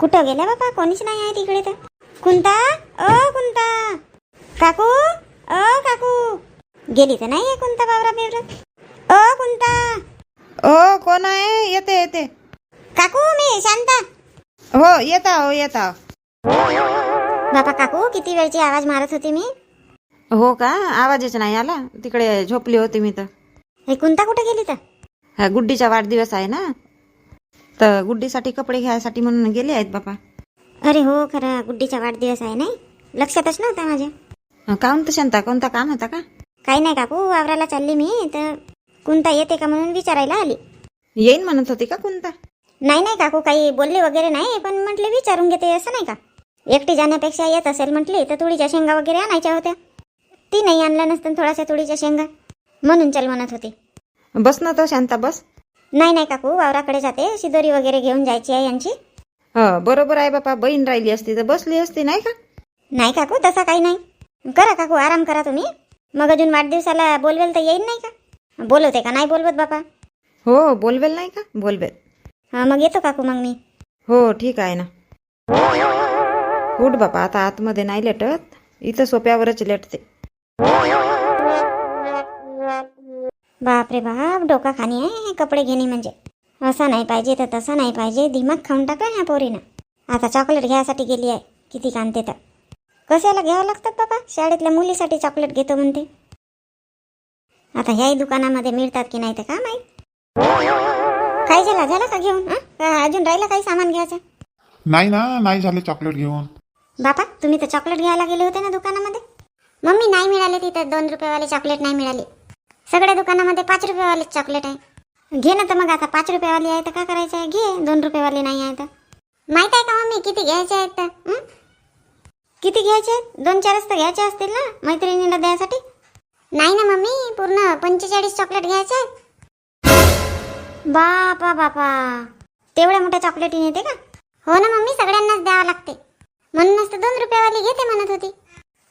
कुठं गेल्या बाबा? कोणीच नाही आहे तिकडे तर. कुंता? अ कुंता. काकू? अ काकू. गेली तर नाही आहे कुंता बाबरा बिवरा अ कुंता. हो कोण आहे? येते येते. काकू मी शांता. हो येता हो येता बाबा काकू किती वेळची आवाज मारत होती मी? हो का? आवाजच नाही आला. तिकडे झोपली होती मी तर. हे कुंता कुठे गेली तर? हा, गुड्डीचा वाढदिवस आहे ना? तर गुड्डीसाठी कपडे घ्यायसाठी म्हणून गेले आहेत बाबा. अरे हो खरं गुड्डीचा वाढदिवस आहे नाही? लक्षातच नव्हता माझ्या. काहून तर शांता कोणता काम होता का? काही नाही काकू वावराला चालली मी तर कुंता येते का म्हणून विचारायला आली. येईन म्हणत होती का कोणता नाही नाही काकू काही बोलले वगैरे नाही पण म्हटले विचारून घेते असं नाही का? एकटी जाण्यापेक्षा येत असेल म्हटली तर तुळीच्या शेंगा वगैरे आणायच्या होत्या. ती नाही आणल्या नसतं थोड्याशा तुळीच्या शेंगा. म्हणून चल म्हणत होती. बस ना तो शांता बस. नाही नाही काकू वावराकडे जाते. शिदोरी वगैरे घेऊन जायची आहे यांची. हो बरोबर आहे बापा. बहीण राहिली असती तर बसली असती नाही का? नाही काकू तसा काही नाही. करा काकू आराम करा तुम्ही. मग अजून वाढदिवसाला बोलवेल तर येईन नाही का? बोलवते का? नाही बोलवत बापा. हो बोलवेल नाही का? बोलवेल. हा मग येतो काकू मग मी. हो ठीक आहे ना. उठ बापा आता आतमध्ये नाही लेटत. इथं सोप्यावरच लेटते. बापरे बाप डोका खाणी आहे हे कपडे घेणे म्हणजे. असं नाही पाहिजे तर तसं नाही पाहिजे दिमाग खाऊन टाकला ह्या पोरीनं. आता चॉकलेट घ्यायसाठी गेली आहे किती कांते तर. कशाला घ्यावं लागतात बाबा? शाळेतल्या मुलीसाठी चॉकलेट घेतो म्हणते. आता ह्याही दुकानामध्ये मिळतात की नाही तर का माहीत? काय झाला झाला का घेऊन? हं? का अजून राहिलं काही सामान घ्यायचं? नाही ना नाही झाले चॉकलेट घेऊन. बापा तुम्ही तर चॉकलेट घ्यायला गेले होते ना दुकानामध्ये. मम्मी नाही मिळाले तिथे दोन रुपयेवाले चॉकलेट नाही मिळाले. सगळ्या दुकानामध्ये पाच रुपयेवालीच चॉकलेट आहे. घे ना तर मग आता पाच रुपयेवाली आहे तर काय करायचं आहे? घे. दोन रुपयेवाली नाही आहे तर. माहीत आहे का मम्मी किती घ्यायचे आहेत तर? किती घ्यायचे आहेत? दोन चारच तर घ्यायचे असतील ना मैत्रिणीला द्यायसाठी? नाही ना मम्मी पूर्ण पंचेचाळीस चॉकलेट घ्यायचे आहेत. बापा बापा तेवढ्या मोठ्या चॉकलेटी येते का? हो ना मम्मी सगळ्यांनाच द्यावं लागते. म्हणूनच तर दोन रुपयावाली घेते म्हणत होती.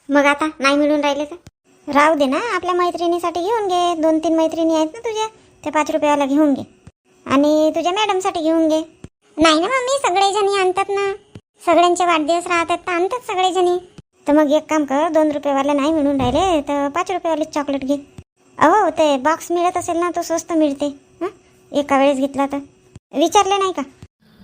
मग आता नाही मिळून राहिले तर? राहू दे ना आपल्या मैत्रिणीसाठी घेऊन घे. दोन तीन मैत्रिणी आहेत ना तुझ्या त्या पाच रुपयाला घेऊन घे. आणि तुझ्या मॅडमसाठी घेऊन घे. नाही ना मम्मी सगळेजणी आणतात ना. सगळ्यांचे वाढदिवस राहतात तर आणतात सगळेजणी. तर मग एक काम कर दोन रुपयेवाले नाही मिळून राहिले तर पाच रुपयेवालीच चॉकलेट घे. अहो ते बॉक्स मिळत असेल ना तो स्वस्त मिळते. हं? एका वेळेस घेतला तर. विचारले नाही का?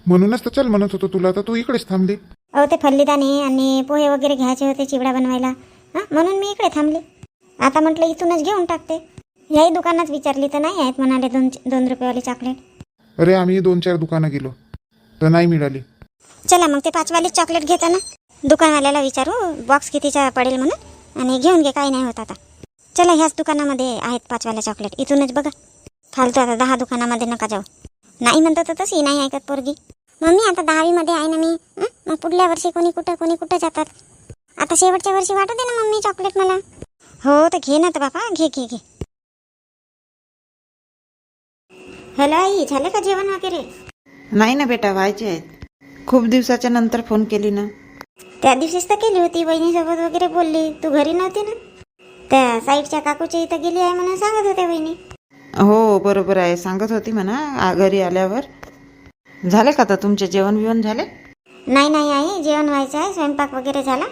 म्हणूनच तर चल म्हणत होतो तुला तर तू इकडेच थांबली अहो ते फल्लीदाणे आणि पोहे वगैरे घ्यायचे होते चिवडा बनवायला. हां? म्हणून मी इकडे थांबले. आता म्हटलं इथूनच घेऊन टाकते. याही दुकानात विचारली तर नाही आहेत म्हणाले दोन दोन रुपयेवाली चॉकलेट अरे आम्ही दोन चार दुकानं गेलो तर नाही मिळाली. चला मग ते पाचवाली चॉकलेट घेता ना. दुकानवाल्याला विचारू बॉक्स कितीचा पडेल म्हणून आणि घेऊन घे काही नाही होत आता. चला ह्याच दुकानामध्ये आहेत पाचवाल्या चॉकलेट इथूनच बघा. फालतू आता दहा दुकानामध्ये नका जाऊ. नाही म्हणतो तर तशी नाही ऐकत पोरगी. मम्मी आता दहावीमध्ये आहे ना मी हं? मग पुढल्या वर्षी कोणी कुठं कोणी कुठं जातात? आता शेवटच्या वर्षी वाटू दे ना मम्मी चॉकलेट मला. हो तर घे ना तर बापा घे घे घे. हॅलो आई झालं का जेवण वगैरे? नाही ना बेटा व्हायचे आहेत. खूप दिवसाच्या नंतर फोन केली ना. त्या दिवशीच तर केली होती बहिणीसोबत वगैरे बोलली. तू घरी नव्हती ना? त्या साईडच्या काकूच्या इथं गेली आहे म्हणून सांगत होत्या बहिणी हो बरोबर आहे. सांगत होती म्हणा आ- घरी आल्यावर. झाले का तर तुमचे जेवण बिवण झाले? नाही नाही आई. जेवण व्हायचं आहे. स्वयंपाक वगैरे झाला.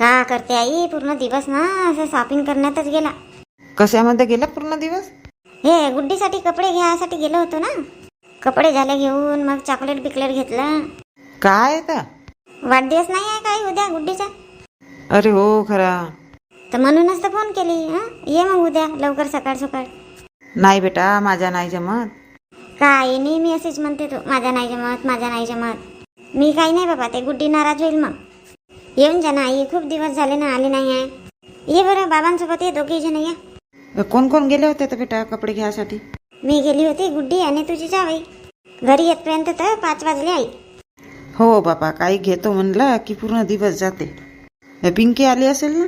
का करते आई पूर्ण दिवस ना असं शॉपिंग करण्यातच गेला. कशामध्ये गेला पूर्ण दिवस? हे गुड्डीसाठी कपडे घ्यायसाठी गेलो होतो ना. कपडे झाले घेऊन मग चॉकलेट बिकलेट घेतलं. काय तर वाढदिवस नाही आहे काही उद्या गुड्डीचा? अरे हो खरा. तर म्हणूनच तर फोन केली हं? ये मग उद्या लवकर सकाळ सकाळ. नाही बेटा माझ्या नाही जमत. काय नेहमी असेच म्हणते तू माझ्या नाही जमत माझ्या नाही जमत. मी काही नाही बाबा ते गुड्डी नाराज होईल मग. येऊन जा ना आई खूप दिवस झाले ना आली नाही आहे. ये बरं बाबांसोबत ये दोघे जण या. कोण कोण गेले होते तर बेटा कपडे घ्यायसाठी मी गेली होती गुड्डी आणि तुझी जावई. घरी येतपर्यंत तर पाच वाजले आई. हो बापा काही घेतो म्हणलं की पूर्ण दिवस जाते. हे पिंकी आली असेल ना?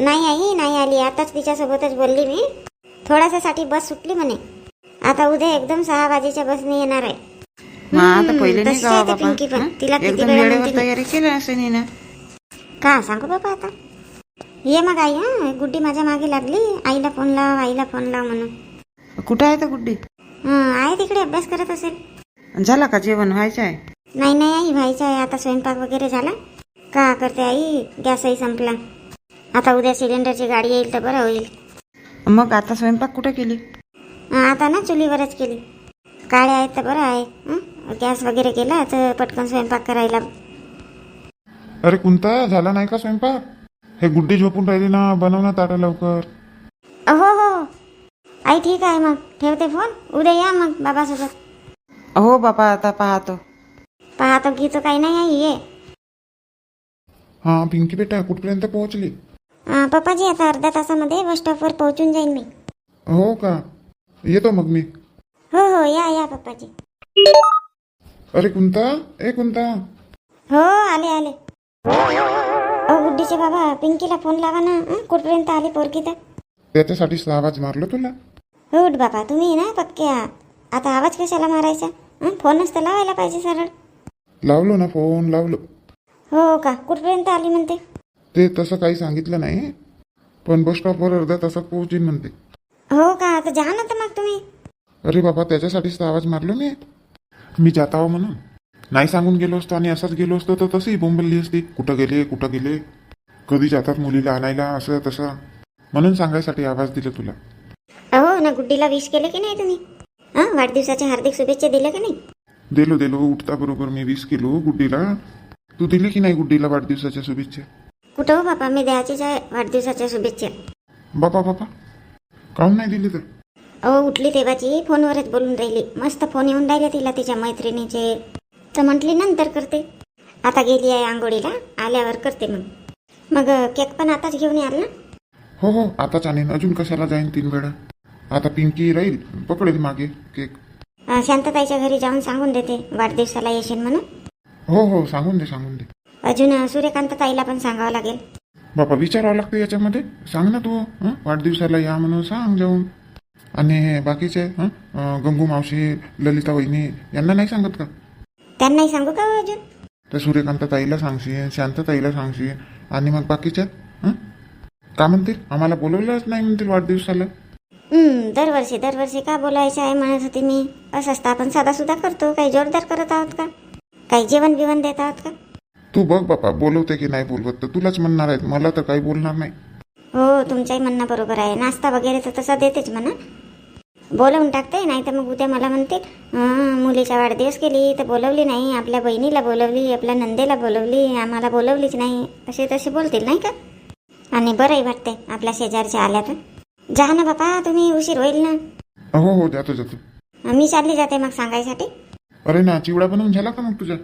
नाही आई नाही आली. आताच तिच्यासोबतच बोलली मी. थोडासा साठी बस सुटली म्हणे. आता उद्या एकदम सहा वाजेच्या बसने येणार आहे. आता पहिले नाही बाबा पिंकी पण. हं? तिला किती वेळा. तयारी केली असेल. का? सांगू बाबा आता. ये मग आई हा. गुड्डी माझ्या मागे लागली. आईला फोन लाव आईला फोन लाव म्हणून. कुठं आहे तर गुड्डी? हं, आहे तिकडे अभ्यास करत असेल. झाला का जेवण? व्हायचं आहे? नाही नाही आई व्हायचं आहे. आता स्वयंपाक वगैरे झाला. का करते आई? गॅसही संपला. आता उद्या सिलेंडरची गाडी येईल तर बरं होईल. मग आता स्वयंपाक कुठे केली? आता ना चुलीवरच केली. काळे आहेत तर बरं आहे. हं? गॅस वगैरे केला तर पटकन स्वयंपाक करायला अरे कोणता झाला नाही का स्वयंपाक? हे गुड्डी झोपून राहिली ना बनव ना ताटा लवकर. हो हो. आई ठीक आहे मग. ठेवते फोन? उद्या या मग बाबासोबत. हो बापा आता पाहतो. पाहतो गीतो काही नाही आई ये. हा पिंकी बेटा कुठपर्यंत पोहोचली? अं, पप्पाजी आता अर्ध्या तासामध्ये बस स्टॉपवर पोहोचून जाईन मी. हो का? येतो मग मी. हो हो या या पप्पाजी. अरे कुंता ए कुंता. हो आले आले. गुड्डीचे बाबा पिंकीला फोन लावा ना हं? कुठपर्यंत आली पोरगी तर? त्याच्यासाठीच आवाज मारलो तुला हो उठ बाबा तुम्ही ना पक्के आहात. आता आवाज कशाला मारायचा? हं? फोनच तर लावायला पाहिजे सरळ. लावलो ना फोन लावलो. हो का? कुठपर्यंत आली म्हणते? ते तसं काही सांगितलं नाही. पण बस स्टॉपवर अर्ध्या तासात पोहोचीन म्हणते. हो का? आता जा ना तर मग तुम्ही. अरे बाबा त्याच्यासाठीच तर आवाज मारलो मी. मी जात आहो म्हणून. नाही सांगून गेलो असतो आणि असंच गेलो असतो तर तसंही बोंबलली असती. कुठं गेले कुठं गेले? कधी जातात मुलीला आणायला असं तसं. म्हणून सांगायसाठी आवाज दिला तुला. अहो ना गुड्डीला विश केले की नाही तुम्ही? हां वाढदिवसाच्या हार्दिक शुभेच्छा दिल्या की नाही? दिलो दिलो उठता बरोबर मी वीस किलो गुड्डीला. तू दिली की नाही गुड्डीला वाढदिवसाच्या शुभेच्छा? कुठं हो बाबा मी द्यायचीच आहे वाढदिवसाच्या शुभेच्छा. बापा बापा. काहून नाही दिली तर? अहो उठली तेव्हाची. फोनवरच बोलून राहिली. मस्त फोन येऊन राहिले तिला तिच्या मैत्रिणीचे. तर म्हटली नंतर करते. आता गेली आहे आंघोळीला आल्यावर करते मग. मग केक पण आताच घेऊन याल ना? हो हो आताच आणीन. अजून कशाला जाईन तीन वेळा? आता पिंकी राहील पकडेल मागे केक. अ, शांतताईच्या घरी जाऊन सांगून देते वाढदिवसाला येशील म्हणून? हो हो सांगून दे सांगून दे. अजून अ, सूर्यकांत ताईला पण सांगावं लागेल. बापा विचारावं लागतं याच्यामध्ये. सांग ना तू हं? वाढदिवसाला या म्हणून सांग जाऊन. आणि हे बाकीचे हं? अं, गंगू मावशी ललिता वहिनी यांना नाही सांगत का? त्यांनाही सांगू का हो अजून? तर सूर्यकांत ताईला सांगशील शांत ताईला सांगशील आणि मग बाकीच्या हं? का म्हणतील? आम्हाला बोलवलंच नाही म्हणतील वाढदिवसाला. हं, दरवर्षी दरवर्षी का बोलायचं आहे म्हणत होती मी? असं असतं आपण साधा सुद्धा करतो. काही जोरदार करत आहोत का? काही जेवण बिवण देत आहोत का? तू बघ बापा बोलवते की नाही बोलवत तर तुलाच म्हणणार आहेत. मला तर काही बोलणार नाही. हो तुमचंही म्हणणं बरोबर आहे. नाश्ता वगैरे तर तसा देतेच म्हणा. बोलवून टाकते नाही तर मग उद्या मला म्हणते "हं, मुलीचा वाढदिवस केली तर बोलवली नाही आपल्या बहिणीला बोलवली आपल्या नंदेला बोलवली आम्हाला बोलवलीच नाही. असे तसे बोलतील नाही का? आणि बरंही वाटते आपल्या शेजारच्या आल्या तर. जा ना बापा तुम्ही उशीर होईल ना. हो हो जातो जातो मी चालली जाते मग सांगायसाठी. अरे ना चिवडा बनवून झाला का मग तुझा?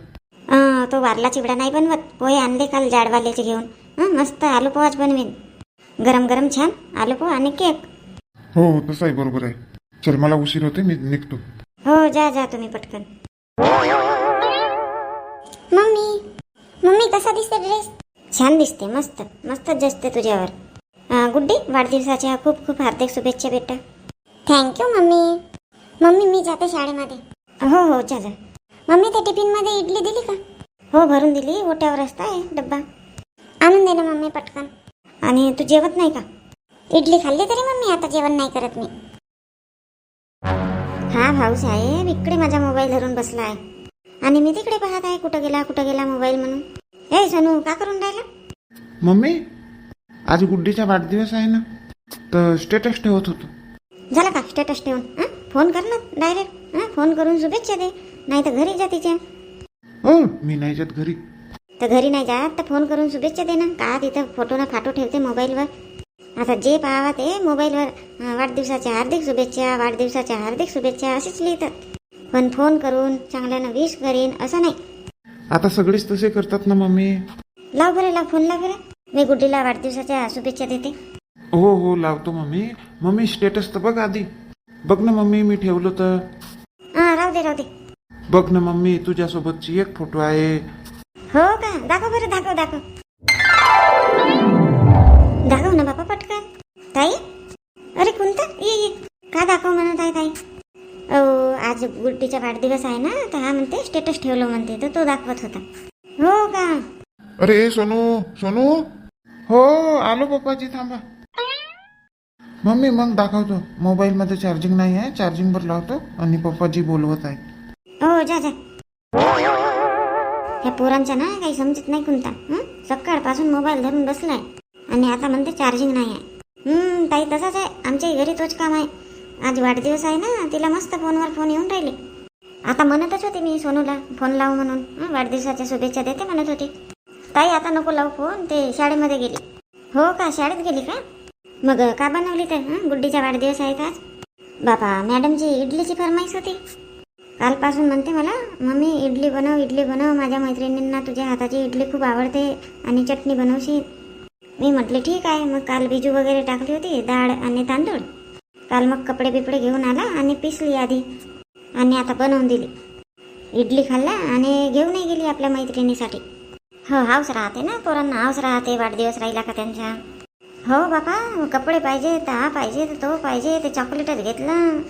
अं, तो वारला चिवडा नाही बनवत. पोहे आणले काल जाडवाल्याचे घेऊन. मस्त आलू पोहाच बनवेन. गरम गरम छान आलू पोहा आणि केक. हो हो तसं आहे बरोबर आहे. चल मला उशीर होते मी निघतो. हो जा जा तुम्ही पटकन. मम्मी मम्मी कसा दिसते ड्रेस छान दिसते मस्त मस्त जसते तुझ्यावर. अं, गुड्डी वाढदिवसाच्या खूप खूप हार्दिक शुभेच्छा बेटा. Thank you mummy. मम्मी मी जाते शाळेमध्ये. हो हो जा जा. मम्मी त्या टिफिनमध्ये इडली दिली का? हो भरून दिली ओट्यावर असता आहे डब्बा. आणून दे ना मम्मी पटकन. आणि तू जेवत नाही का? इडली खाल्ली तरी मम्मी आता जेवण नाही करत मी. हा भाऊसाहेब इकडे माझा मोबाईल धरून बसला आहे आणि मी तिकडे पाहत आहे कुठं गेला कुठं गेला मोबाईल म्हणून. हे सोनू का करून राहिला? मम्मी आज गुड्डीचा वाढदिवस आहे ना? तर स्टेटस ठेवत होतो. झाला का स्टेटस ठेवून? हं? फोन कर ना डायरेक्ट हं? फोन करून शुभेच्छा दे. नाही तर घरी जा तिच्या. हो मी नाही जात घरी. तर घरी नाही जात तर फोन करून शुभेच्छा दे ना. का तिथं फोटो ना फाटो ठेवते मोबाईलवर? आता जे पाहावा ते मोबाईलवर वाढदिवसाच्या हार्दिक शुभेच्छा वाढदिवसाच्या हार्दिक शुभेच्छा असेच लिहितात. पण फोन करून चांगल्यानं विश करीन असं नाही. आता सगळेच तसे करतात ना मम्मी? लाव बरं लाव फोन लाव बरं. मी गुड्डीला वाढदिवसाच्या शुभेच्छा देते. हो हो लावतो मम्मी. मम्मी स्टेटस तर बघ आधी. बघ ना मम्मी मी ठेवलं तर. हां राहू दे राहू दे. बघ ना मम्मी तुझ्यासोबतची एक फोटो आहे. हो का? दाखव बरं दाखव दाखव. दाखव ना बापा पटकन. ताई? अरे कोणता ये ये. का दाखव म्हणत आहे ताई? अहो आज गुड्डीचा वाढदिवस आहे ना तर हा म्हणते स्टेटस ठेवलं म्हणते तर तो दाखवत होता. हो का? अरे सोनू सोनू? हो आलो पप्पाजी थांबा. मम्मी मग दाखवतो. मोबाईल मध्ये चार्जिंग नाही आहे चार्जिंग वर लावतो आणि पप्पाजी बोलवत आहे. हो जा जा. ह्या पोरांच्या ना काही समजत नाही कोणता हं? सकाळपासून मोबाईल धरून बसलाय. आणि आता म्हणते चार्जिंग नाही आहे. ताई तसाच आहे. आमच्याही घरी तोच काम आहे. आज वाढदिवस आहे ना तिला मस्त फोनवर फोन येऊन राहिले. आता म्हणतच होते मी सोनूला फोन लावू म्हणून. वाढदिवसाच्या शुभेच्छा देते म्हणत होती. ताई आता नको लावू फोन ते शाळेमध्ये गेली. हो का शाळेत गेली का? मग का बनवली तर हं? गुड्डीचा वाढदिवस आहे का आज? बाबा मॅडमची इडलीची फरमाईश होती. कालपासून म्हणते मला मम्मी इडली बनव इडली बनव. माझ्या मैत्रिणींना तुझ्या हाताची इडली खूप आवडते आणि चटणी बनवशील. मी म्हटले ठीक आहे. मग काल बिजू वगैरे टाकली होती डाळ आणि तांदूळ. काल मग कपडे बिपडे घेऊन आला आणि पिसली आधी आणि आता बनवून दिली. इडली खाल्ला आणि घेऊनही गेली आपल्या मैत्रिणीसाठी. हो हाऊस राहते ना पोरांना हाऊस राहते वाढदिवस राहिला का त्यांच्या हो बापा कपडे पाहिजे तर हा पाहिजे तर तो पाहिजे ते चॉकलेटच घेतलं.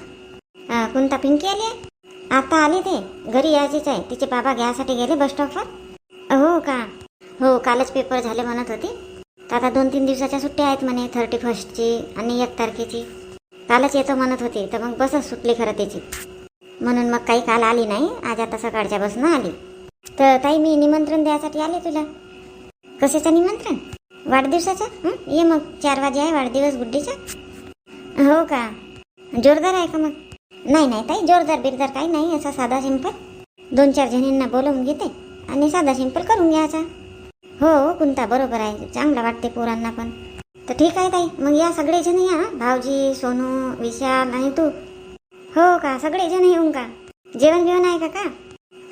कोणता पिंकी आली आता आली ते घरी यायचीच आहे. तिचे बाबा घ्यायसाठी गेले बस स्टॉपवर. हो का? हो कालच पेपर झाले म्हणत होती. तर आता दोन तीन दिवसाच्या सुट्ट्या आहेत म्हणे थर्टी फर्स्टची आणि एक तारखेची. कालच येतो म्हणत होते तर मग बसच सुटली खरं त्याची. म्हणून मग काही काल आली नाही आज आता सकाळच्या बसनं आली. तर ताई मी निमंत्रण द्यायसाठी आले तुला. कशाचं निमंत्रण? वाढदिवसाचं? ये मग चार वाजे आहे वाढदिवस गुड्डीचा हो का? जोरदार आहे का मग? नाही नाही ताई जोरदार बिरदार काही नाही असा साधा सिंपल. दोन चार जणींना बोलवून घेते आणि साधा सिंपल करून घ्यायचा. हो कुंता बरोबर आहे. चांगलं वाटते पोरांना पण. तर ठीक आहे ताई मग या सगळेजण या. भाऊजी सोनू विशाल आणि तू. हो का? सगळेजण येऊन का? जेवण घेऊन आहे का का?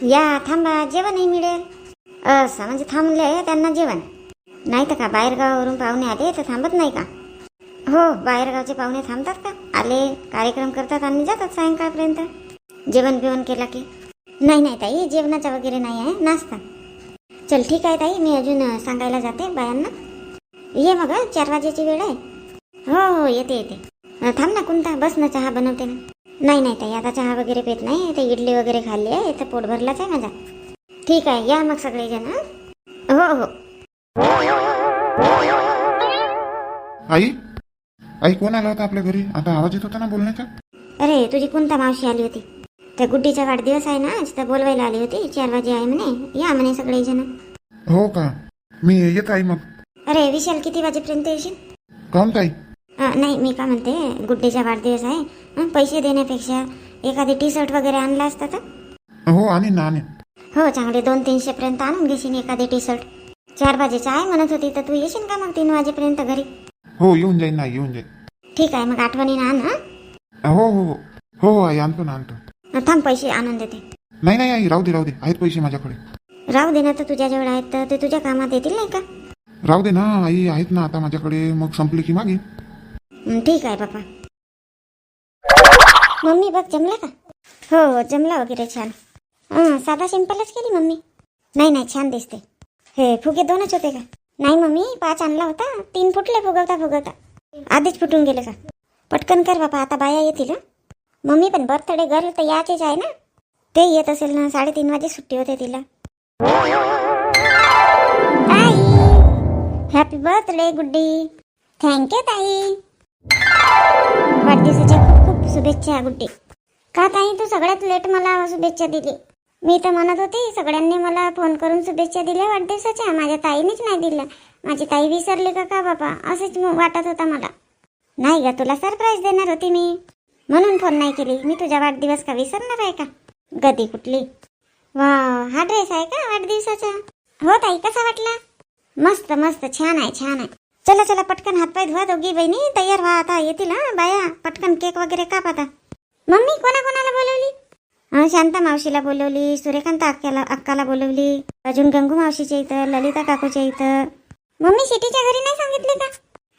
या थांबा. जेवणही मिळेल. असं म्हणजे थांबले त्यांना जेवण. नाही तर का बाहेरगावावरून पाहुणे आले तर थांबत नाही का? हो बाहेरगावचे पाहुणे थांबतात का? आले कार्यक्रम करतात आणि जातात सायंकाळपर्यंत. जेवण बिवण केला की. नाही नाही ताई जेवणाचा वगैरे नाही आहे. नाश्ता. चल ठीक आहे ताई. मी अजून सांगायला जाते बायांना. ये मग चार वाजेची वेळ आहे. हो हो येते येते. थांब ना कोणता बस ना चहा बनवते ना. नाही नाही ताई आता चहा वगैरे पेत नाही. ते इडली वगैरे खाल्ली आहे. तर पोट भरलाच आहे माझा. ठीक आहे या मग सगळेजण हं? हो हो. आई? आई कोण आला होता आपल्या घरी? आता आवाज येत होता ना बोलण्याचा? अरे तुझी कोणता मावशी आली होती. त्या गुड्डीचा वाढदिवस आहे ना आज तर बोलवायला आली होती चार वाजे आहे म्हणे या म्हणे सगळेजण. हो का? मी येत आई मग. अरे विशाल किती वाजेपर्यंत येशील? ताई अं, नाही मी का म्हणते गुड्डीचा वाढदिवस आहे पैसे देण्यापेक्षा एखादी टी शर्ट वगैरे आणला असता तर? हो आणि ना आणि हो चांगले दोन तीनशे पर्यंत आणून घेशील एखादी टी शर्ट चार वाजेचा आहे म्हणत होती तर तू येशील का मग तीन वाजेपर्यंत घरी? हो येऊन जाईन ना येऊन जाईन. ठीक आहे मग आठवणीनं आण हं? हो. हो हो हो. हो आई आणतो ना आणतो. थांब पैसे आणून देते. नाही नाही आई राहू दे राहू दे. आहेत पैसे माझ्याकडे. राहू दे ना तर तुझ्याजवळ आहेत तर ते तुझ्या कामात येतील नाही का? राहू दे ना आई आहेत ना आता माझ्याकडे. मग संपले की मागे. हं, ठीक आहे बापा मम्मी बघ जमला का? हो हो जमला वगैरे छान. हं, साधा सिंपलच केली मम्मी. नाही नाही छान दिसते. हे फुगे दोनच होते का? नाही मम्मी पाच आणला होता. तीन फुटले फुगवता फुगवता. आधीच फुटून गेले का? पटकन कर बापा आता बाया येतील हं? मम्मी पण बर्थडे गर्ल तर याचेच आहे ना? ते येत असेल ना साडेतीन वाजे सुट्टी होते तिला. हॅपी बर्थडे गुड्डी. थँक्यू ताई. वाढदिवसाच्या खूप खूप शुभेच्छा गुड्डी. का ताई तू सगळ्यात लेट मला शुभेच्छा दिली? मी तर म्हणत होती सगळ्यांनी मला फोन करून शुभेच्छा दिल्या वाढदिवसाच्या. माझ्या ताईनेच नाही दिल्या. माझी ताई विसरली का का बाबा? असंच वाटत होता मला. नाही ग तुला सरप्राईज देणार होती मी. म्हणून फोन नाही केली. मी तुझा वाढदिवस का विसरणार आहे का? गदी कुठली? वा हा ड्रेस आहे का वाढदिवसाचा? हो ताई कसा वाटला? मस्त मस्त छान आहे छान आहे. चला चला पटकन हातपाय धुवा दोघी बहिणी. तयार व्हा आता येतील हा बाया. पटकन केक वगैरे काप आता. मम्मी कोणा कोणाला बोलवली शांता मावशीला बोलवली सूर्यकांत अक्काला अक्काला बोलवली अजून गंगू मावशीच्या इथं ललिता काकूच्या इथं. मम्मी सिटीच्या घरी नाही सांगितले का?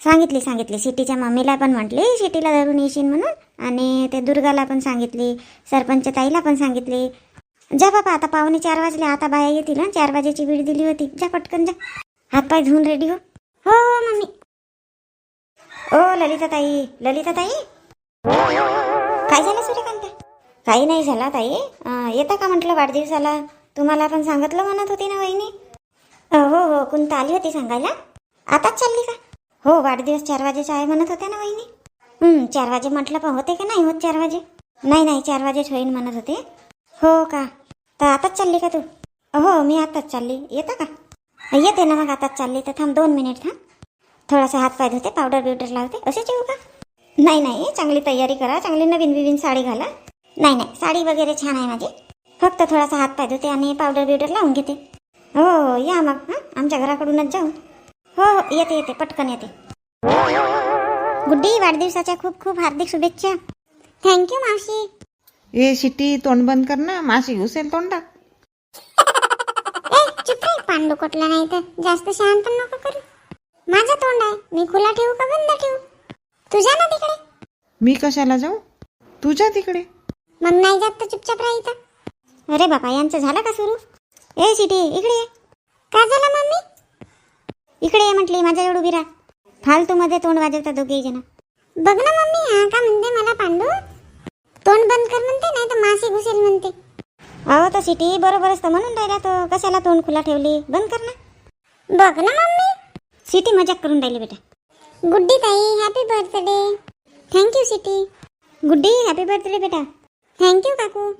सांगितली सांगितली. सिटीच्या मम्मीला पण म्हटली सिटीला धरून येशील म्हणून. आणि ते दुर्गाला पण सांगितली सरपंच ताईला पण सांगितली. जा बाबा आता पावणे चार वाजले आता बाया येतील ना चार वाजेची वेळ दिली होती. जा पटकन जा. हातपाय धुवून रेडी हो. हो हो मम्मी. ओ ललिता ताई ललिता ताई काय झालं सूर्यकांत? काही नाही झाला ताई. येता का म्हटलं वाढदिवसाला? तुम्हाला पण सांगितलं म्हणत होती ना वहिनी. हो हो. कोणता आली होती सांगायला? आताच चालली का? हो वाढदिवस चार वाजेचा आहे म्हणत होत्या ना वहिनी. चार वाजे म्हटलं पण होते का नाही होत चार वाजे? नाही नाही चार वाजेच होईन म्हणत होते. हो का? तर आताच चालली का तू? हो मी आताच चालली. येतं का? येते ना मग आताच चालली. तर थांब दोन मिनिट थांब. थोडासा हात पाय धुते पावडर बिवडर लावते. असेच येऊ का? नाही नाही चांगली तयारी करा. चांगली नवीन बिवीन साडी घाला. नाही नाही साडी वगैरे छान आहे माझी. फक्त थोडासा हात पाय धुते आणि पावडर बिवडर लावून घेते. हो हो या मग हां? आमच्या घराकडूनच जाऊ. हो हो येते येते पटकन येते. गुड्डी वाढदिवसाच्या खूप खूप हार्दिक शुभेच्छा. थँक्यू मावशी. ए शिटी तोंड बंद कर ना. माशी घुसेल तोंडात. ए चुप रे पांडू कोटला नाही तर. जास्त पण नको करू. माझं तोंड आहे. मी खुला ठेवू का बंद ठेवू? तुझ्या ना तिकडे? मी कशाला जाऊ? तुझ्या तिकडे? मग नाही जात तर चुपचाप राहा इथं. अरे बाबा यांचं झालं का सुरू? ए सिटी इकडे ये. काय झालं मम्मी? इकडे ये म्हटली माझ्या उभी राहा. फालतू मध्ये तोंड वाजवता दोघेही जण. बघ ना मम्मी हा का म्हणते मला पांडू? तोंड बंद कर म्हणते नाही तर मासी घुसेल म्हणते. अहो तर सिटी बरोबरच तर म्हणून राहिला तो. कशाला तोंड खुला ठेवली? बंद कर ना. बघ ना मम्मी. सिटी मजाक करून राहिली बेटा. गुड्डी ताई happy birthday thank you city. Guddi happy birthday बेटा. थँक्यू काकू.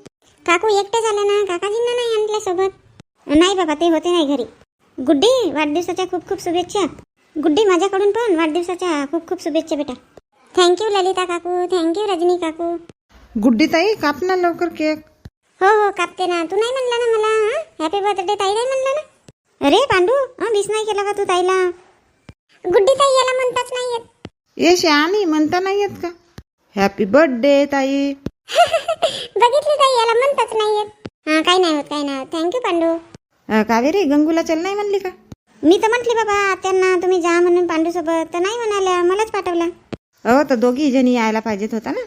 काकू एकटे झाले ना काकाजींना नाही आणल्या सोबत? नाही बाबा ते होते नाही घरी. गुड्डी वाढदिवसाच्या खूप खूप शुभेच्छा. गुड्डी माझ्याकडून पण वाढदिवसाच्या खूप खूप शुभेच्छा बेटा. थँक्यू ललिता काकू. थँक्यू रजनी काकू. गुड्डी ताई काप ना लवकर केक. हो हो कापते ना. तू नाही म्हणला ना मला हॅपी बर्थडे ताई नाही म्हणला ना? अरे पांडू हा मिस नाही केला का तू ताईला? गुड्डी ताई याला म्हणताच नाही येत. ए शहाणी म्हणता नाही येत का? हॅपी बर्थडे ताई. बघितली ताई याला म्हणताच नाही येत. हा काही नाही होत काही नाही होत. Thank you Pandu. अ, कावेरी गंगूला चल नाही म्हणली का? मी तर म्हटली बाबा त्यांना तुम्ही जा म्हणून पांडू सोबत तर नाही म्हणाल्या मलाच पाठवला. अहो तर दोघी जणी यायला पाहिजेत होता ना?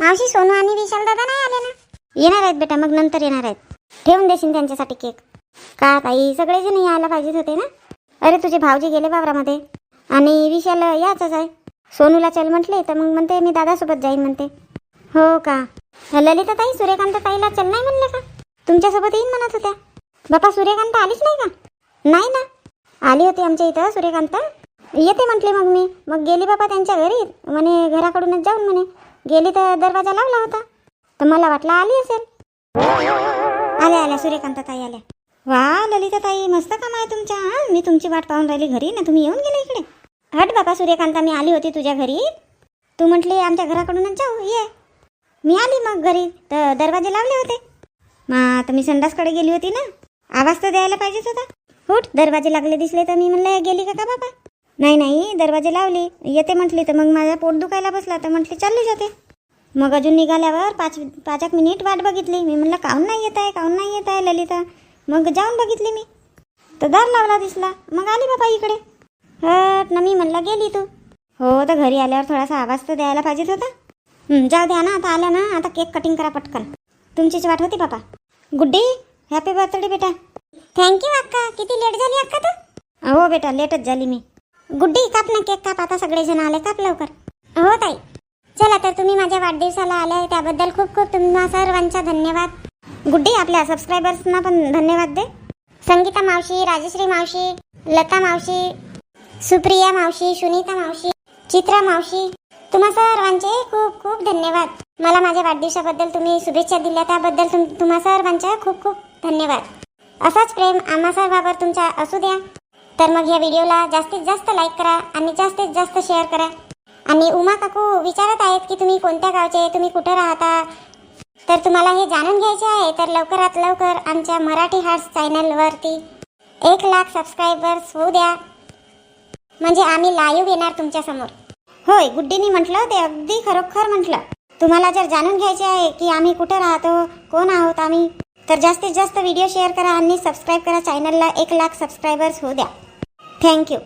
मावशी सोनू आणि विशाल दादा नाही आले ना? येणार आहेत बेटा मग नंतर येणार आहेत. ठेवून देशील त्यांच्यासाठी केक. का ताई सगळेजण यायला पाहिजेत होते ना? अरे तुझे भाऊजी गेले वावरामध्ये. आणि विशाल याचंच आहे. सोनूला चल म्हटले तर मग म्हणते मी दादासोबत जाईन म्हणते. हो का? ललिता ताई सूर्यकांत ताईला चल नाही म्हणले का? तुमच्यासोबत येईन म्हणत होत्या. बापा सूर्यकांत आलीच नाही का? नाही ना. आली होती आमच्या इथं सूर्यकांत. येते म्हटले मग मी. मग गेली बाबा त्यांच्या घरी. म्हणे घराकडूनच जाऊन म्हणे. गेली तर दरवाजा लावला होता. तर मला वाटलं आली असेल. आल्या आल्या सूर्यकांत ताई आल्या. वा ललिता ताई मस्त काम आहे तुमच्या मी तुमची वाट पाहून राहिली घरी. ना तुम्ही येऊन गेले इकडे. हट बाबा सूर्यकांता मी आली होती तुझ्या घरी. तू म्हटली आमच्या घराकडूनच जाऊ. ये. मी आली मग घरी. तर दरवाजे लावले होते. मग तर मी संडासकडे गेली होती ना. आवाज तर द्यायला पाहिजेच होता. होट दरवाजे लागले दिसले तर मी म्हणलं गेली का का बाबा? नाही नाही दरवाजे लावले. येते म्हटली तर मग माझा पोट दुखायला बसला तर म्हटली चालली जाते. मग अजून निघाल्यावर पाच पाच एक मिनिट वाट बघितली. मी म्हणलं काहून नाही येत आहे काहून नाही येत आहे ललिता? मग जाऊन बघितली मी. तर दार लावला दिसला. मग आली बाबा इकडे. हट ना मी म्हणलं गेली तू. हो तर घरी आल्यावर थोडासा आवाज तर द्यायला पाहिजेत होता. जाऊ द्या ना आता आल्या ना आता केक कटिंग करा पटकन. तुमचीच वाट होती बाबा. गुड्डी? हॅपी बर्थडे बेटा. थँक्यू अक्का. किती लेट झाली अक्का तू? हो बेटा लेटच झाली मी. गुड्डी काप ना केक काप. आता सगळेजण आले काप लवकर. हो ताई. चला तर तुम्ही माझ्या वाढदिवसाला आलाय त्याबद्दल खूप खूप तुम्हा सर्वांचा धन्यवाद. गुड्डी आपल्या सबस्क्रायबर्सना पण धन्यवाद दे. संगीता मावशी राजश्री मावशी लता मावशी सुप्रिया मावशी सुनीता मावशी चित्रा मावशी तुम्हा सर्वांचे खूप खूप धन्यवाद. मला माझ्या वाढदिवसाबद्दल तुम्ही शुभेच्छा दिल्या त्याबद्दल तुम तुम्हा सर्वांचा खूप खूप धन्यवाद. असाच प्रेम आम्हा तुमचा असू द्या. तर मग या व्हिडिओला जास्तीत जास्त लाईक करा आणि जास्तीत जास्त शेअर करा. आणि उमा काकू विचारत आहेत की तुम्ही कोणत्या गावचे तुम्ही कुठं राहता? तर तुम्हाला हे जाणून घ्यायचे आहे तर लवकरात लवकर आमच्या मराठी हार्ट्स चॅनलवरती एक लाख सबस्क्रायबर्स होऊ द्या. म्हणजे आम्ही लाईव्ह येणार तुमच्यासमोर होय गुड्डीनी म्हटलं ते अगदी खरोखर म्हटलं. तुम्हाला जर जाणून घ्यायचे आहे की आम्ही कुठं राहतो कोण आहोत आम्ही? तर जास्तीत जास्त व्हिडिओ शेअर करा आणि सबस्क्राईब करा. चॅनलला एक लाख सबस्क्रायबर्स होऊ द्या. थँक्यू